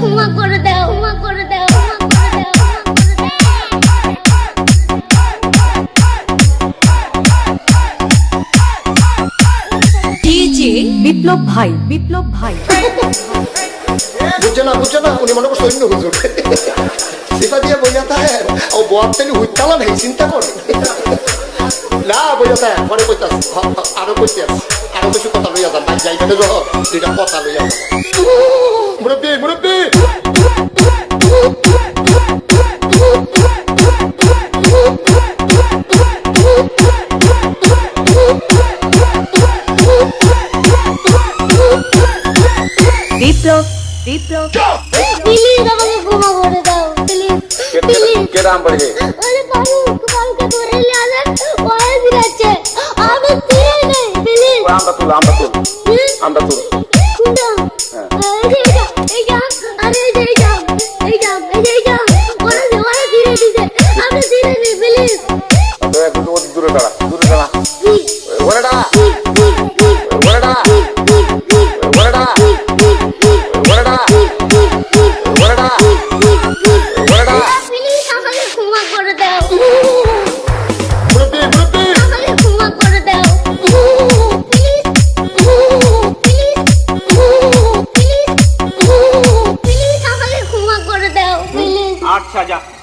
Como agora বিপ্লব ভাই বিপ্লব ভাই। বুঝছে না বুঝছে না, উনি মনে করছে অন্য হুজুর। সেটা দিয়ে বইয়া থাকে ও বোয়ার তেলি হুইতালা নেই, চিন্তা করে। না, বইয়া থাকে পরে কইতাস আরও কইতে আরও কিছু কথা লইয়া যান যাই যাইবে যখন কথা লইয়া মুরব্বী, মুরব্বি! বিপ্লব বিপ্লব। প্লিজ আমাকে ক্ষমা করে দাও প্লিজ প্লিজ। কেরাম পড়ে ওরে ফারুক ফারুককে ধরে নিয়ে আসেন ওরে দিরাচ্ছে আমি তীরে নেই প্লিজ। আমরা তুল আমরা তুল আমরা তুল কোনটা এই যে 가자.